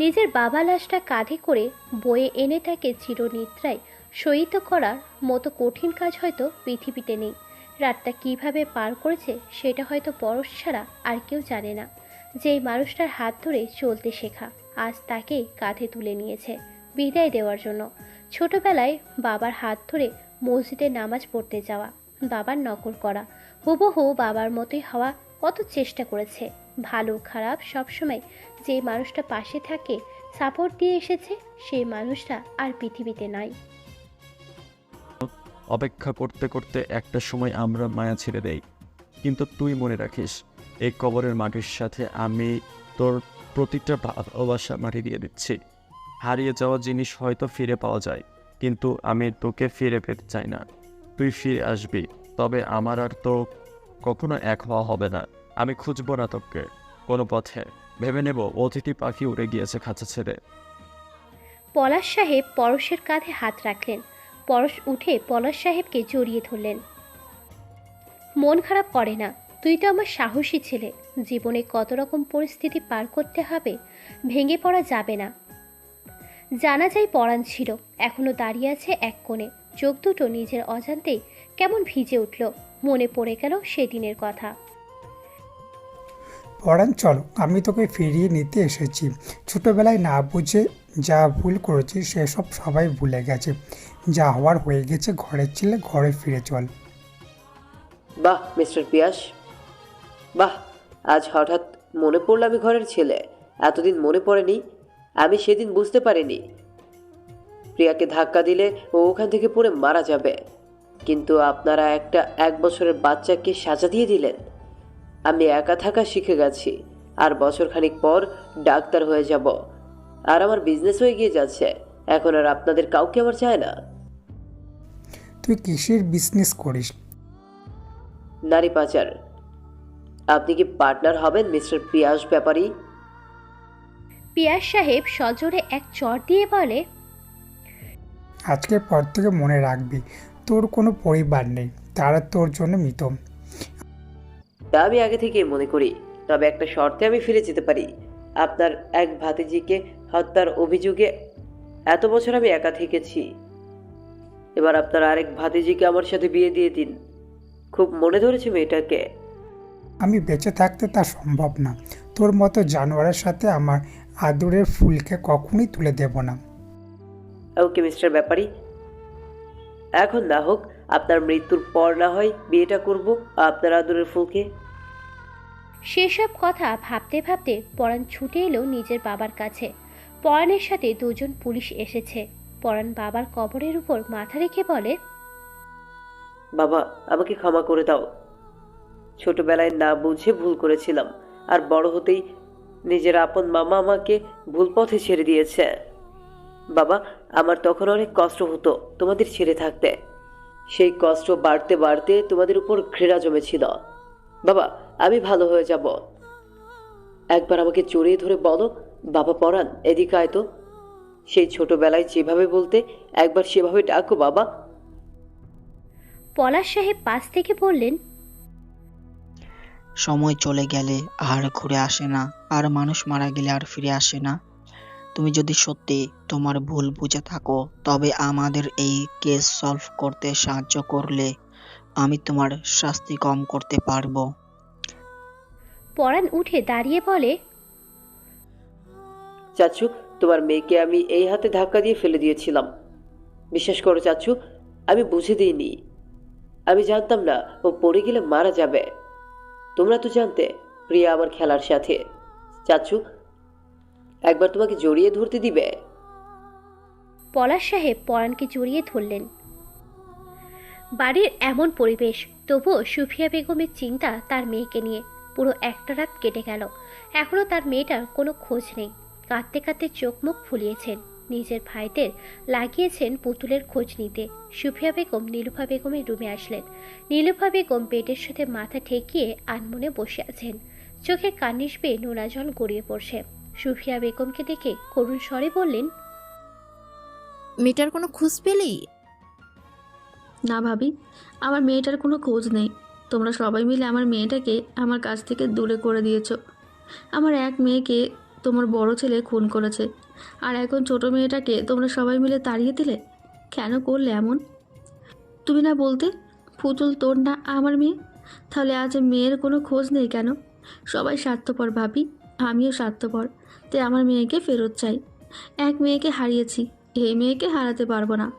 নিজের বাবা লাশটা কাঁধে করে বয়ে এনে তাকে চিরনিদ্রায় শয়িত করার মতো কঠিন কাজ হয়তো পৃথিবীতে নেই। রাতটা কীভাবে পার করেছে সেটা হয়তো পরশ ছাড়া আর কেউ জানে না। যেই মানুষটার হাত ধরে চলতে শেখা, আজ তাকে কাঁধে তুলে নিয়েছে বিদায় দেওয়ার জন্য। ছোটবেলায় বাবার হাত ধরে মসজিদে নামাজ পড়তে যাওয়া, বাবার নকল করা, হুবহু বাবার মতোই হওয়া কত চেষ্টা করেছে। ভালো খারাপ সবসময় যে মানুষটা পাশে থাকে সাপোর্ট দিয়ে এসেছে, সেই মানুষটা আর পৃথিবীতে নাই। অপেক্ষা করতে করতে একটা সময় আমরা মায়া ছেড়ে দেই। কিন্তু তুই মনে রাখিস, এই কবরের মাটির সাথে আমি তোর প্রতিটা ভালোবাসা মাটি দিয়ে দিচ্ছি। হারিয়ে যাওয়া জিনিস হয়তো ফিরে পাওয়া যায়, কিন্তু আমি তোকে ফিরে পেতে চাই না। তুই ফিরে আসবি, তবে আমার আর তো কখনো এক হওয়া হবে না। আমি খুঁজবো না তোকে। কোনো পথে। ভেবে নেব, অতিথি পাখি উড়ে গিয়েছে খাঁচা ছেড়ে। পলাশ সাহেব পরশের কাঁধে হাত রাখলেন। পরশ উঠে পলাশ সাহেবকে জড়িয়ে ধরলেন। মন খারাপ করে না। তুই তো আমার সাহসী ছেলে। জীবনে কত রকম পরিস্থিতি পার করতে হবে, ভেঙে পড়া যাবে না। জানা যায় পরাণ ছিল। এখনও দাঁড়িয়ে আছে এক কোণে। চোখ দুটো নিজের অজান্তেই কেমন ভিজে উঠল। মনে পড়ে গেল সেদিনের কথা। পরাণ চলো। আমি তোকে ফিরিয়ে নিতে এসেছি। ছোটবেলায় না বুঝে যা ভুল করেছি সেসব সবাই ভুলে গেছে। যা হওয়ার হয়ে গেছে ঘরের ছেলে ঘরে ফিরে চল। বাহ মিস্টার পিয়াস। বাহ আজ হঠাৎ মনে পড়ল আমি ঘরের ছেলে। এতদিন মনে পড়েনি আমি সেদিন বুঝতে পারিনি। প্রিয়াকে ধাক্কা দিলে ও ওখান থেকে পড়ে মারা যাবে। কিন্তু আপনারা একটা এক বছরের বাচ্চাকে সাজা দিয়ে দিলেন। আমি একা থাকা শিখে গেছি। আর বছর বছরখানিক পর ডাক্তার হয়ে যাব। আর আমার বিজনেস হয়ে গিয়ে যাচ্ছে। এখন আর আপনাদের কাউকে আমার চায় না। তুই কিসের বিজনেস করিস? নারী পাচার। আপনি কি পার্টনার হবেন মিস্টার পিয়াস ব্যাপারী? পিয়াস সাহেব সজোরে এক চর দিয়ে বলে আজকের পর থেকে মনে রাখবি তোর কোনো পরিবার নেই তারা তোর জন্য মৃত। তা আমি আগে থেকেই মনে করি তবে একটা শর্তে আমি ফিরে যেতে পারি। আপনার এক ভাতিজিকে হত্যার অভিযোগে এত বছর আমি একা থেকেছি। এবার আপনার আরেক ভাতিজিকে আমার সাথে বিয়ে দিয়ে দিন। খুব মনে ধরেছে মেয়েটাকে। আমি বেঁচে থাকতে তা সম্ভব না। তোর মতো জানোয়ারের সাথে আমার আদরের ফুলকে কখনোই তুলে দেব না। ওকে মিস্টার ব্যাপারী এখন না হোক আপনার মৃত্যুর পর না হয় বিয়েটা করব আপনার আদরের ফুলকে। সেসব কথা ভাবতে ভাবতে পরাণ ছুটে এলো নিজের বাবার কাছে। পরাণের সাথে দুজন পুলিশ এসেছে। পরাণ বাবার কবরের উপর মাথা রেখে বলে বাবা আমাকে ক্ষমা করে দাও। ছোটবেলায় না বুঝে ভুল করেছিলাম আর বড় হতেই নিজের আপন মামা আমাকে ভুল পথে ছেড়ে দিয়েছে। বাবা আমার তখন অনেক কষ্ট হতো তোমাদের ছেড়ে থাকতে। সেই কষ্ট বাড়তে বাড়তে তোমাদের উপর ঘৃণা জমেছিল। বাবা আমি ভালো হয়ে যাব। একবার আমাকে জড়িয়ে ধরে বলো বাবা পড়ান এদিকে আয় তো। সেই ছোটবেলায় যেভাবে বলতে একবার সেভাবে ডাকো বাবা। পলাশ সাহেব পাশ থেকে বললেন সময় চলে গেলে আর ঘুরে আসে না আর মানুষ মারা গেলে আর ফিরে আসে না। তুমি যদি সত্যি তোমার ভুল বুঝে থাকো তবে আমাদের এই কেস সলভ করতে সাহায্য করলে আমি তোমার শাস্তি কম করতে পারব। পরাণ উঠে দাঁড়িয়ে বলে চাচু তোমার মেয়েকে আমি এই হাতে ধাক্কা দিয়ে ফেলে দিয়েছিলাম। বিশ্বাস করো চাচু আমি বুঝে দিইনি। আমি জানতাম না ও পড়ে গেলে মারা যাবে। তোমরা তো জানতে প্রিয়া আমার খেলার সাথে। চাচু একবার তোমাকে জড়িয়ে ধরতে দিবে। পলাশ সাহেব পরাণকে জড়িয়ে ধরলেন। বাড়ির এমন পরিবেশ, তবুও সুফিয়া বেগমের চিন্তা তার মেয়েকে নিয়ে পুরো একটা রাত কেটে গেল। এখনও তার মেয়েটার কোনো খোঁজ নেই। কাঁদতে কাঁদতে চোখ মুখ ফুলিয়েছেন। নিজের ভাইদের লাগিয়েছেন পুতুলের খোঁজ নিতে। সুফিয়া বেগম নীলুফা বেগমের রুমে আসলেন। নীলুফা বেগম বেডের সাথে মাথা ঠেকিয়ে আনমনে বসে আছেন। চোখে কান্নিস পেয়ে নোনা জল গড়িয়ে পড়ছে। সুফিয়া বেগমকে দেখে করুণ স্বরে বললেন মেয়েটার কোনো খোঁজ পেলি? না ভাবি আমার মেয়েটার কোনো খোঁজ নেই। তোমরা সবাই মিলে আমার মেয়েটাকে আমার কাছ থেকে দূরে করে দিয়েছ। আমার এক মেয়েকে তোমার বড় ছেলে খুন করেছে আর এখন ছোট মেয়েটাকে তোমরা সবাই মিলে তাড়িয়ে দিলে? কেন করলে এমন? তুমি না বলতে পুতুল তোর না আমার মেয়ে? তাহলে আজ মেয়ের কোনো খোঁজ নেই কেন? সবাই স্বার্থপর ভাবি। আমিও স্বার্থপর। তাই আমার মেয়েকে ফেরত চাই। এক মেয়েকে হারিয়েছি এই মেয়েকে হারাতে পারব না।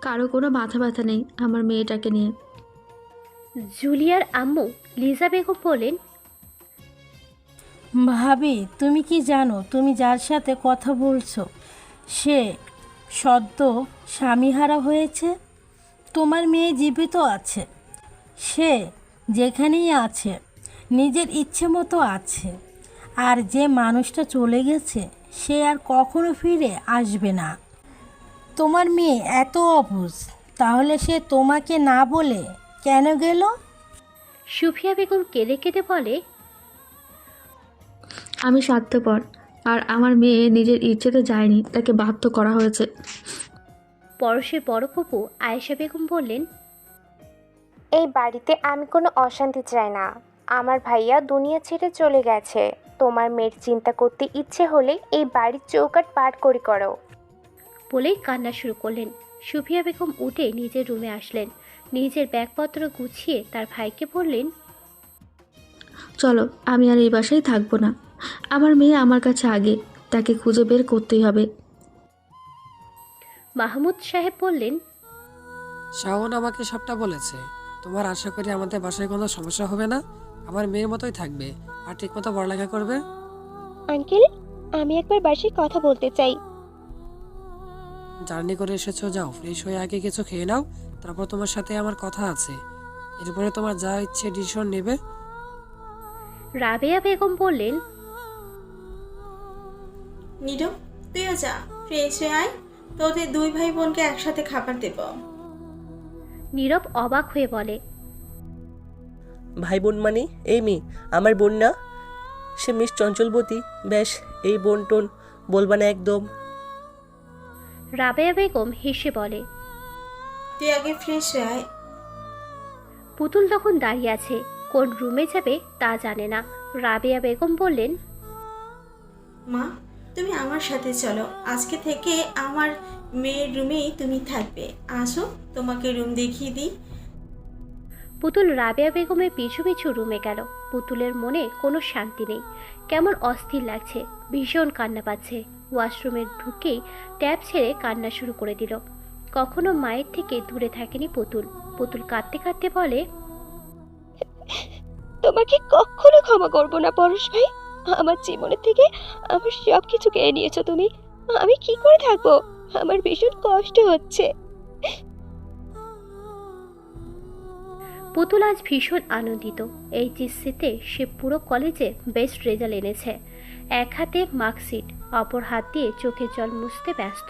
কারও কোনো মাথা ব্যথা নেই আমার মেয়েটাকে নিয়ে। জুলিয়ার আম্মু লিজা বেগম বলেন ভাবি তুমি কি জানো? তুমি যার সাথে কথা বলছো সে সদ্য স্বামীহারা হয়েছে। তোমার মেয়ে জীবিত আছে। সে যেখানেই আছে নিজের ইচ্ছে মতো আছে। আর যে মানুষটা চলে গেছে সে আর কখনো ফিরে আসবে না। তোমার মেয়ে এত অবুঝ তাহলে সে তোমাকে না বলে কেন গেল? সুফিয়া বেগম কেঁদে কেঁদে বলে আমি স্বার্থপর আর আমার মেয়ে নিজের ইচ্ছেতে যায়নি তাকে বাধ্য করা হয়েছে। পরশের বড় ফুপু আয়েশা বেগম বললেন এই বাড়িতে আমি কোনো অশান্তি চাই না। আমার ভাইয়া দুনিয়া ছেড়ে চলে গেছে। তোমার মেয়ের চিন্তা করতে ইচ্ছে হলে এই বাড়ির চৌকাট পার করে করো। বলেই কান্না শুরু করলেন। সুফিয়া বেগম উঠে নিজের রুমে আসলেন। নিজের ব্যাগপত্র গুছিয়ে তার ভাইকে বললেন চলো আমি আর এই বাসায় থাকব না। আমার মেয়ে আমার কাছে আগে তাকে খুঁজে বের করতেই হবে। মাহমুদ সাহেব বললেন শাওন আমাকে সবটা বলেছে। তোমার আশা করি আমাদের বাসায় কোনো সমস্যা হবে না? আমার মেয়ের মতোই থাকবে। আর ঠিকমতো পড়ালেখা করবে? আঙ্কেল আমি একবার বাসায় কথা বলতে চাই। জার্নি করে এসেছ যাও ফ্রেশ হয়ে আগে কিছু খেয়ে নাও তারপর তোমার সাথে আমার কথা আছে। এরপরে তোমার যা ইচ্ছে ডিসিশন নেবে। রাবেয়া বেগম বললেন নীরব তুইও যা ফ্রেশ হয়ে আয় তোদের দুই ভাই বোনকে একসাথে খাবার দেব। নীরব অবাক হয়ে বলে ভাই বোন মানে? এই মেয়ে আমার বোন না? সে মিস চঞ্চলবতী। ব্যাস এই বোন টোন বলবা না একদম। রাবেয়া বেগম হেসে বলে তুই আগে ফ্রেশ হয়ে আয়। পুতুল তখন দাঁড়িয়ে আছে কোন রুমে যাবে তা জানে না। রাবেয়া বেগম বললেন মা তুমি আমার সাথে চলো। আজকে থেকে আমার মেয়ের রুমেই তুমি থাকবে। আসো তোমাকে রুম দেখিয়ে দিই। পুতুল রাবেয়া বেগমের পিছু পিছু রুমে গেল। পুতুলের মনে কোনো শান্তি নেই। কেমন অস্থির লাগছে। ভীষণ কান্না পাচ্ছে। ওয়াশরুমে ঢুকেই ট্যাপ ছেড়ে কান্না শুরু করে দিল। কখনো মায়ের থেকে দূরে থাকেনি পুতুল। পুতুল কাঁদতে কাঁদতে বলে, তোমাকে কখনো ক্ষমা করব না পরশ ভাই। আমার জীবনের থেকে আমার সব কিছু কেড়ে নিয়েছো তুমি। আমি কি করে থাকব? আমার ভীষণ কষ্ট হচ্ছে। পুতুল আজ ভীষণ আনন্দিত। এই জিসিতে সে পুরো কলেজে বেস্ট রেজাল্ট এনেছে। এক হাতে মার্কশিট অপর হাত দিয়ে চোখের জল মুছতে ব্যস্ত।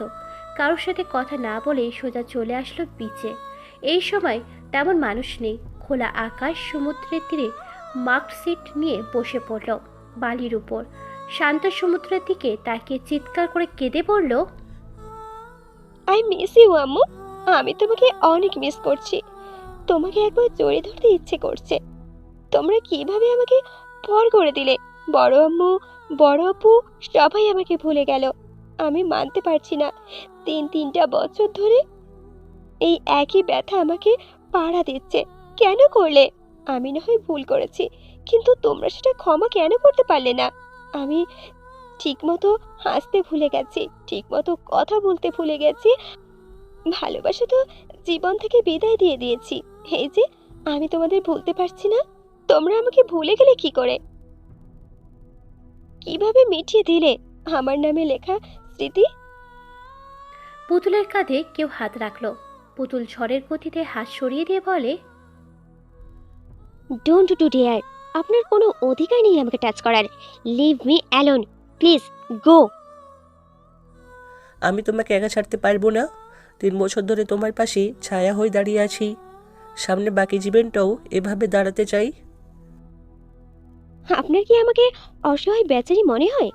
কারোর সাথে কথা না বলে সোজা চলে আসলো বিচে এই সময় তেমন মানুষ নেই। খোলা আকাশ, সমুদ্রের তীরে মার্কশিট নিয়ে বসে পড়ল বালির উপর। শান্ত সমুদ্রের দিকে তাকে চিৎকার করে কেঁদে পড়ল আই মিস ইউ আম্মু। আমি তোমাকে অনেক মিস করছি। তোমাকে একবার জড়িয়ে ধরতে ইচ্ছে করছে। তোমরা কীভাবে আমাকে পর করে দিলে? বড় আম্মু, বড় আপু, সবাই আমাকে ভুলে গেল। আমি মানতে পারছি না। তিন তিনটা বছর ধরে এই একই ব্যথা আমাকে পাড়া দিচ্ছে। কেন করলে? আমি না হয় ভুল করেছি, কিন্তু তোমরা সেটা ক্ষমা কেন করতে পারলে না? আমি ঠিকমতো হাসতে ভুলে গেছি, ঠিকমতো কথা বলতে ভুলে গেছি। ভালোবাসা তো জীবন থেকে বিদায় দিয়ে দিয়েছি। এই যে আমি তোমাদের ভুলতে পারছি না। তোমরা আমাকে ভুলে গেলে কি করে? কীভাবে মিটিয়ে দিলে? আমার নামে লেখা স্মৃতি? পুতুলের কাঁধে কেউ হাত রাখল। পুতুল ঝড়ের গতিতে হাত সরিয়ে দিয়ে বলে ডোন্ট ডু ডিয়ার আপনার কোনো অধিকার নেই আমাকে টাচ করার। Leave me alone please go আমি তোমাকে একা ছাড়তে পারব না। তিন বছর ধরে তোমার পাশে ছায়া হয়ে দাঁড়িয়ে আছি। সামনে বাকি জীবনটাও এভাবে দাঁড়াতে চাই। আপনার কি আমাকে অসহায় বেচারি মনে হয়?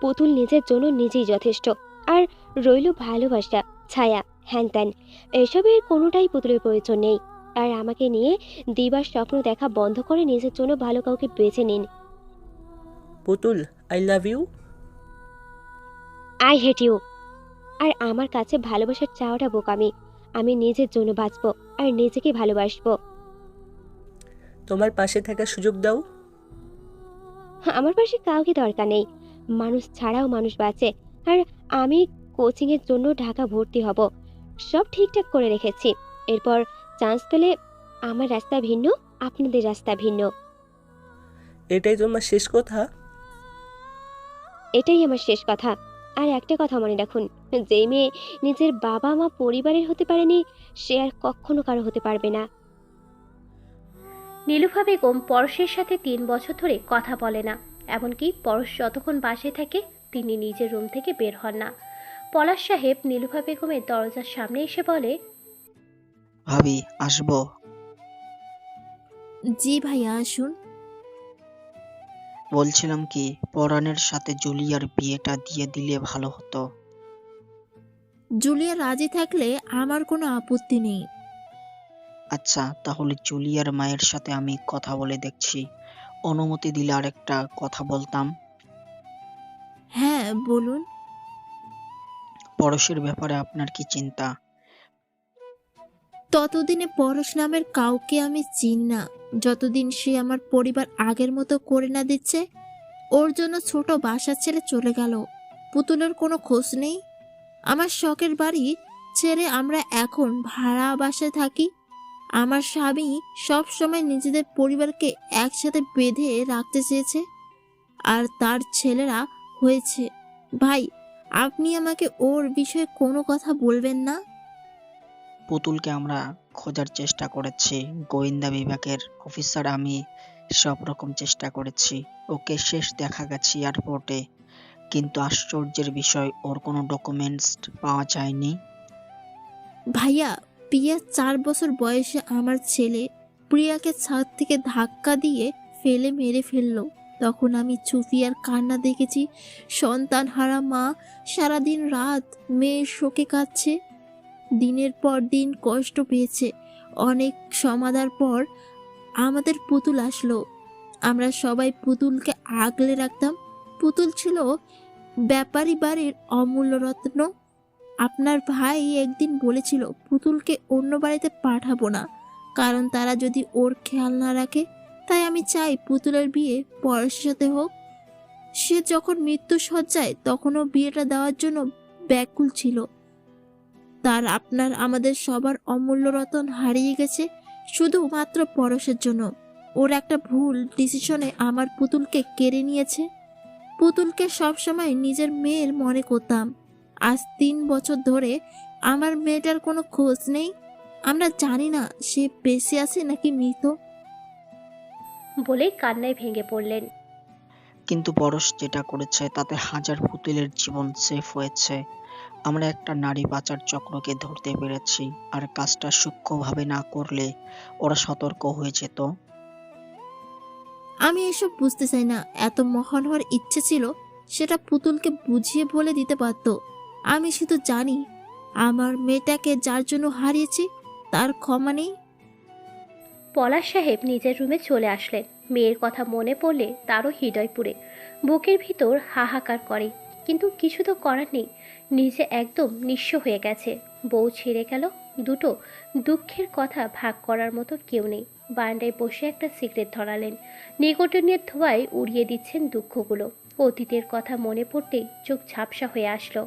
পুতুল নিজের জন্য নিজেই যথেষ্ট আর রইল ভালোবাসা ছায়া হ্যান ত্যান এসবের কোনোটাই পুতুলের প্রয়োজন নেই। আর আমাকে নিয়ে দিবার স্বপ্ন দেখা বন্ধ করে নিজের জন্য ভালো কাউকে বেছে নিন। পুতুল I love you I hate you আর আমার কাছে ভালোবাসার চাওয়াটা বোকামি আমি নিজের জন্য বাঁচবো আর নিজেকে ভালোবাসবো। তোমার পাশে থাকার সুযোগ দাও। আমার পাশে কাউকে দরকার নেই। মানুষ ছাড়াও মানুষ বাঁচে। আর আমি কোচিংয়ের জন্য ঢাকা ভর্তি হব। সব ঠিকঠাক করে রেখেছি। এরপর চান্স পেলে আমার রাস্তা ভিন্ন আপনাদের রাস্তা ভিন্ন। এটাই তোমার শেষ কথা? এটাই আমার শেষ কথা। আর একটা কথা মনে রাখুন যে মেয়ে নিজের বাবা মা পরিবারের হতে পারেনি সে আর কখনো কারও হতে পারবে না। নীলুফা বেগম পরশের সাথে তিন বছর ধরে কথা বলে না এমনকি পরশ যতক্ষণ বাসায় থাকে তিনি নিজের রুম থেকে বের হন না। পলাশ সাহেব নীলুফা বেগমের দরজার সামনে এসে বলে ভাবি আসব। জি ভাইয়া আসুন। বলছিলাম কি পরাণের সাথে জুলিয়ার বিয়েটা দিয়ে দিলে ভালো হতো। জুলিয়া রাজি থাকলে আমার কোনো আপত্তি নেই। আচ্ছা তাহলে জুলিয়ার মায়ের সাথে আমি কথা বলে দেখছি। অনুমতি দিলে আরেকটা কথা বলতাম। হ্যাঁ বলুন। পরশের ব্যাপারে আপনার কি চিন্তা? ততদিনে পরশ নামের কাউকে আমি চিন না। যতদিন সে আমার পরিবার আগের মতো করে না দিচ্ছে, ওর জন্য ছোট বাসা ছেড়ে চলে গেল। পুতুলের কোনো খোঁজ নেই। আমার শখের বাড়ি ছেড়ে আমরা এখন ভাড়া বাসায় থাকি। আমার স্বামী সব সময় নিজেদের পরিবারকে একসাথে বেঁধে রাখতে চেয়েছে, আর তার ছেলেরা হয়েছে। ভাই, আপনি আমাকে ওর বিষয়ে কোনো কথা বলবেন না? পুতুলকে আমরা খোঁজার চেষ্টা করেছি। গোয়েন্দা বিভাগের অফিসার আমি সব রকম চেষ্টা করেছি। ওকে শেষ দেখা গেছে এয়ারপোর্টে। কিন্তু আশ্চর্যের বিষয়, ওর কোনো ডকুমেন্টস পাওয়া যায়নি। ভাইয়া প্রিয়া চার বছর বয়সে আমার ছেলে প্রিয়াকে ছাদ থেকে ধাক্কা দিয়ে ফেলে মেরে ফেলল। তখন আমি চুপিয়ার কান্না দেখেছি। সন্তান হারা মা সারাদিন রাত মেয়ের শোকে কাঁদছে। দিনের পর দিন কষ্ট পেয়েছে। অনেক সমাধার পর আমাদের পুতুল আসলো। আমরা সবাই পুতুলকে আগলে রাখতাম। পুতুল ছিল ব্যাপারী বাড়ির অমূল্য রত্ন। আপনার ভাই একদিন বলেছিল, পুতুলকে অন্য বাড়িতে পাঠাবো না, কারণ তারা যদি ওর খেয়াল না রাখে, তাই আমি চাই পুতুলের বিয়ে পরের সাথে হোক। সে যখন মৃত্যু সজ্জায় তখনও বিয়েটা দেওয়ার জন্য ব্যাকুল ছিল। তার আপনার আমাদের সবার অমূল্য রতন হারিয়ে গেছে শুধুমাত্র পরশের জন্য। ওর একটা ভুল ডিসিশনে আমার পুতুলকে কেড়ে নিয়েছে। পুতুলকে সবসময় নিজের মেয়ের মনে করতাম। আজ তিন বছর ধরে আমার মেয়েটার কোনো খোঁজ নেই। আমরা জানি না সে বেঁচে আছে নাকি মৃত। বলেই কান্নায় ভেঙে পড়লেন। কিন্তু পরশ যেটা করেছে তাতে হাজার পুতুলের জীবন সেফ হয়েছে। আমরা একটা নারী পাচার চক্রকে ধরতে পেরেছি আর কাজটা সূক্ষ্মভাবে না করলে ওরা সতর্ক হয়ে যেত। আমি এসব বুঝতে চাই না। এত মহান হওয়ার ইচ্ছে ছিল সেটা পুতুলকে বুঝিয়ে বলে দিতে পারতো। আমি শুধু জানি আমার মেয়েটাকে যার জন্য হারিয়েছি তার ক্ষমা নেই। পলাশ সাহেব নিজের রুমে চলে আসলেন। মেয়ের কথা মনে পড়লে তারও হৃদয় পুড়ে। বুকের ভিতর হাহাকার করে। কিন্তু কিছু তো করার নেই। নিজে একদম নিঃস্ব হয়ে গেছে। বউ ছেড়ে গেল দুটো দুঃখের কথা ভাগ করার মতো কেউ নেই। বারান্দায় বসে একটা সিগারেট ধরালেন। নিকটনের ধোয়ায় উড়িয়ে দিচ্ছেন দুঃখগুলো। অতীতের কথা মনে পড়তেই চোখ ঝাপসা হয়ে আসলো।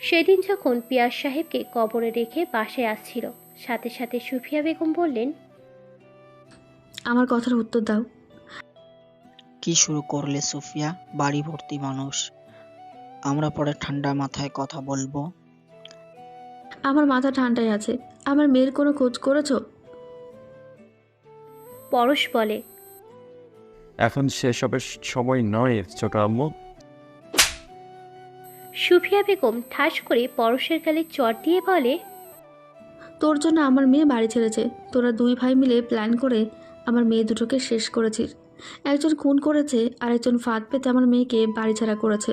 সেদিন যখন পিয়াস সাহেবকে কবরে রেখে বাসায় আসছিল সাথে সাথে সুফিয়া বেগম বললেন আমার কথার উত্তর দাও। কি শুরু করলে সুফিয়া? বাড়ি ভর্তি মানুষ। আমরা পরে ঠান্ডা মাথায় কথা বলব। আমার মাথা ঠান্ডায় আছে। আমার মেয়ের কোনো খোঁজ করেছ? পরশ বলে। এখন সেসবের সময় নয় ছোট আম্মু। সুফিয়া বেগম ঠাস করে পরশের গালে চট দিয়ে বলে তোর জন্য আমার মেয়ে বাড়ি ছেড়েছে। তোরা দুই ভাই মিলে প্ল্যান করে আমার মেয়ে দুটোকে শেষ করেছিস। একজন খুন করেছে আর একজন ফাঁদ পেতে আমার মেয়েকে বাড়ি ছাড়া করেছে।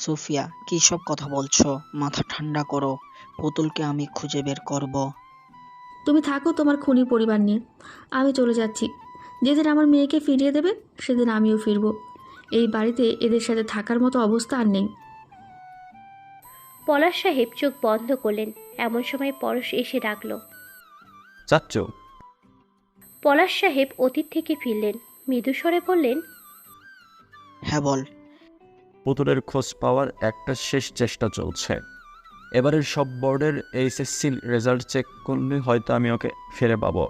সুফিয়া কি সব কথা বলছো? মাথা ঠান্ডা করো। পুতুলকে আমি খুঁজে বের করব। তুমি থাকো তোমার খুনি পরিবার নিয়ে। আমি চলে যাচ্ছি। যেদিন আমার মেয়েকে ফিরিয়ে দেবে সেদিন আমিও ফিরবো। এই বাড়িতে এদের সাথে থাকার মতো অবস্থা আর নেই। পলাশ সাহেব চোখ বন্ধ করলেন। এমন সময় পরশ এসে ডাকল। চাচ্ছ পলাশ সাহেব অতীত থেকে ফিরলেন। মৃদুস্বরে বললেন হ্যাঁ বল। পুতুলের খোঁজ পাওয়ার একটা শেষ চেষ্টা চলছে। এবারের সব বোর্ডের এইচএসসি রেজাল্ট চেক করলে হয়তো আমি ওকে ফিরে পাবো।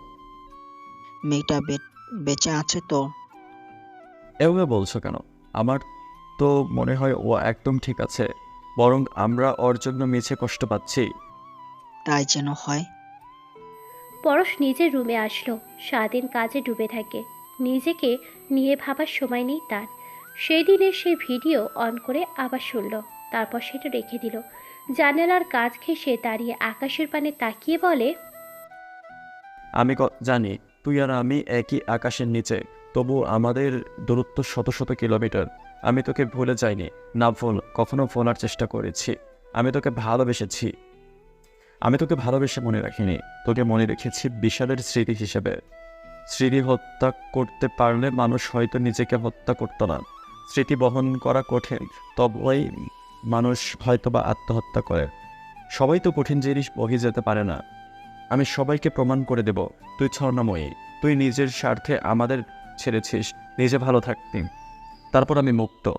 মেয়েটা বে- বেঁচে আছে তো? এভাবে বলছো কেন? আমার তো মনে হয় ও একদম ঠিক আছে বরং আমরা ওর জন্য মিছে কষ্ট পাচ্ছি। তাই যেন হয়। পরশ নিজের রুমে আসলো সারাদিন কাজে ডুবে থাকে। নিজেকে নিয়ে ভাবার সময় নেই তার। সেই দিনের সেই ভিডিও অন করে আবার শুনল। তারপর সেটা রেখে দিল। জানালার কাজ ঘেঁষে দাঁড়িয়ে আকাশের পানে তাকিয়ে বলে, আমি জানি, তুই আর আমি একই আকাশের নিচে, তবু আমাদের দূরত্ব শত শত কিলোমিটার। আমি তোকে ভুলে যাইনি, না ভুল, কখনো ভোলার চেষ্টা করেছি। আমি তোকে ভালোবেসেছি। আমি তোকে ভালোবেসে মনে রাখিনি, তোকে মনে রেখেছি বিশালের স্মৃতি হিসেবে। স্মৃতি হত্যা করতে পারলে মানুষ হয়তো নিজেকে হত্যা করতো না। স্মৃতি বহন করা কঠিন, তবেই মানুষ হয়তো বা আত্মহত্যা করে। সবাই তো কঠিন জিনিস বহি যেতে পারে না। আমি সবাইকে প্রমাণ করে দেব, তুই ছর্ণাময়ী তুই নিজের স্বার্থে আমাদের ছেড়েছিস, নিজে ভালো থাকতি। তারপর আমি মুক্ত।